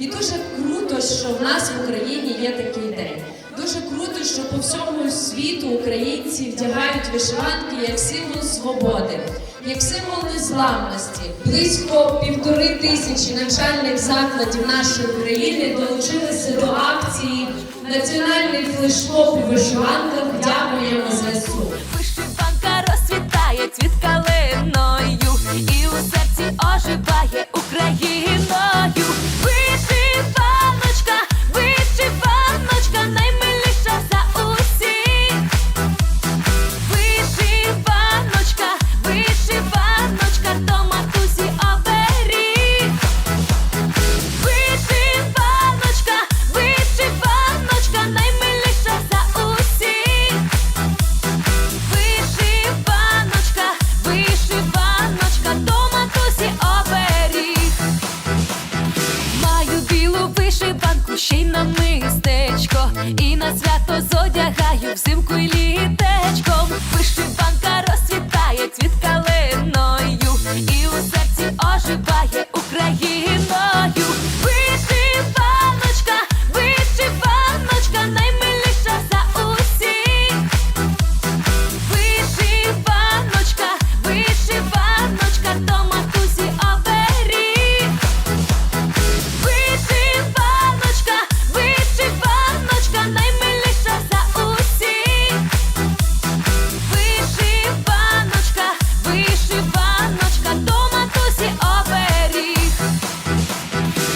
І дуже круто, що в нас в Україні є такий день. Дуже круто, що по всьому світу українці вдягають вишиванки як символ свободи, як символ незламності. Близько півтори тисячі навчальних закладів нашої країни долучилися до акції Національний флешмоб у вишиванках Дякуємо ЗСУ. Вишиванку, ще й на мистечко, і на свято зодягаю взимку й літечком.